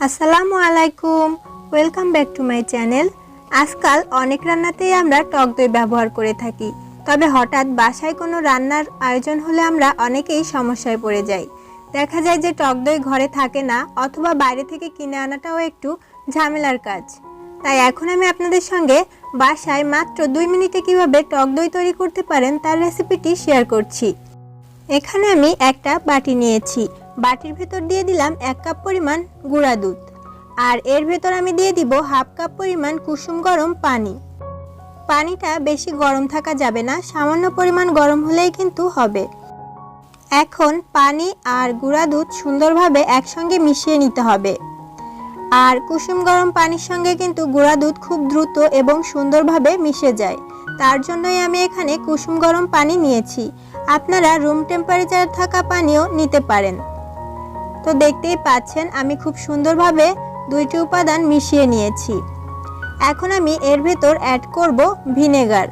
আসসালামু আলাইকুম। Welcome back to my channel আজকাল অনেক রান্নাতেই আমরা টক দই ব্যবহার করে থাকি। তবে হঠাৎ বাসায় কোনো রান্নার আয়োজন হলে আমরা অনেকেই সমস্যায় পড়ে যাই। দেখা যায় যে টক দই ঘরে থাকে না, অথবা বাইরে থেকে কিনে আনাটাও একটু ঝামেলার কাজ। তাই এখন আমি আপনাদের সঙ্গে বাসায় মাত্র দুই মিনিটে কীভাবে টক দই তৈরি করতে পারেন তার রেসিপিটি শেয়ার করছি। এখানে আমি একটা বাটি নিয়েছি। বাটির ভেতর দিয়ে দিলাম এক কাপ পরিমাণ গুঁড়া দুধ। আর এর ভেতর আমি দিয়ে দিব হাফ কাপ পরিমাণ কুসুম গরম পানি। পানিটা বেশি গরম থাকা যাবে না, সামান্য পরিমাণ গরম হলেই কিন্তু হবে। এখন পানি আর গুঁড়া দুধ সুন্দরভাবে একসঙ্গে মিশিয়ে নিতে হবে। আর কুসুম গরম পানির সঙ্গে কিন্তু গুঁড়া দুধ খুব দ্রুত এবং সুন্দরভাবে মিশে যায়। তার জন্যই আমি এখানে কুসুম গরম পানি নিয়েছি। আপনারা রুম টেম্পারেচার থাকা পানিও নিতে পারেন। তো দেখতেই পাচ্ছেন আমি খুব সুন্দরভাবে দুইটি উপাদান মিশিয়ে নিয়েছি। এখন আমি এর ভেতর অ্যাড করব ভিনেগার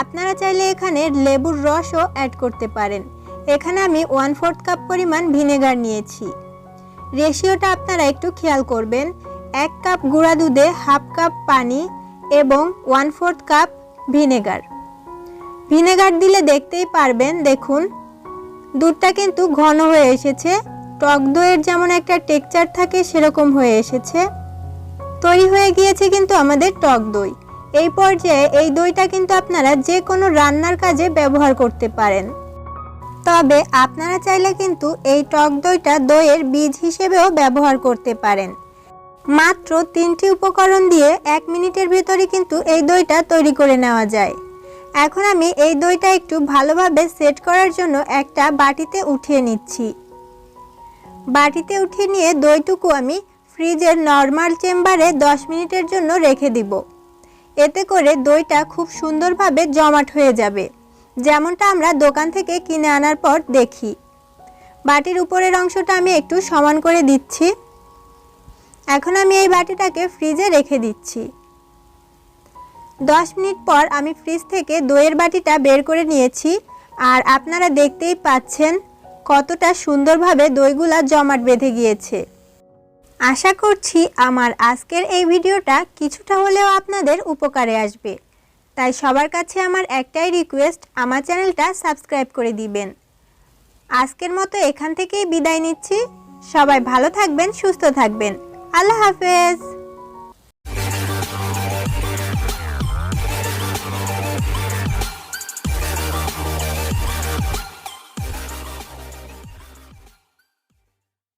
আপনারা চাইলে এখানে লেবুর রসও অ্যাড করতে পারেন। এখানে আমি ওয়ান ফোর্থ কাপ পরিমাণ ভিনেগার নিয়েছি। রেশিওটা আপনারা একটু খেয়াল করবেন। এক কাপ গুঁড়া দুধে হাফ কাপ পানি এবং one fourth cup vinegar vinegar দিলে দেখতেই পারবেন, দেখুন, দুধটা কিন্তু ঘন হয়ে এসেছে। টক দইয়ের যেমন একটা টেক্সচার থাকে, সেরকম হয়ে এসেছে। তৈরি হয়ে গিয়েছে কিন্তু আমাদের টক দই। এই পর্যায়ে এই দইটা কিন্তু আপনারা যে কোনো রান্নার কাজে ব্যবহার করতে পারেন। তবে আপনারা চাইলে কিন্তু এই টক দইটা দইয়ের বীজ হিসেবেও ব্যবহার করতে পারেন। মাত্র তিনটি উপকরণ দিয়ে এক মিনিটের ভিতরে কিন্তু এই দইটা তৈরি করে নেওয়া যায়। এখন আমি এই দইটা একটু ভালোভাবে সেট করার জন্য একটা বাটিতে উঠিয়ে নিচ্ছি। বাটিতে উঠিয়ে নিয়ে দইটুকু আমি ফ্রিজের নর্মাল চেম্বারে 10 মিনিটের জন্য রেখে দিব। এতে করে দইটা খুব সুন্দরভাবে জমাট হয়ে যাবে, যেমনটা আমরা দোকান থেকে কিনে আনার পর দেখি। বাটির উপরের অংশটা আমি একটু সমান করে দিচ্ছি। এখন আমি এই বাটিটাকে ফ্রিজে রেখে দিচ্ছি। দশ মিনিট পর আমি ফ্রিজ থেকে দইয়ের বাটিটা বের করে নিয়েছি। আর আপনারা দেখতেই পাচ্ছেন কতটা সুন্দরভাবে দইগুলা জমাট বেঁধে গিয়েছে। আশা করছি আমার আজকের এই ভিডিওটা কিছুটা হলেও আপনাদের উপকারে আসবে। তাই সবার কাছে আমার একটাই রিকোয়েস্ট আমার চ্যানেলটা সাবস্ক্রাইব করে দিবেন। আজকের মতো এখান থেকেই বিদায় নিচ্ছি। সবাই ভালো থাকবেন, সুস্থ থাকবেন। আল্লাহ হাফেজ।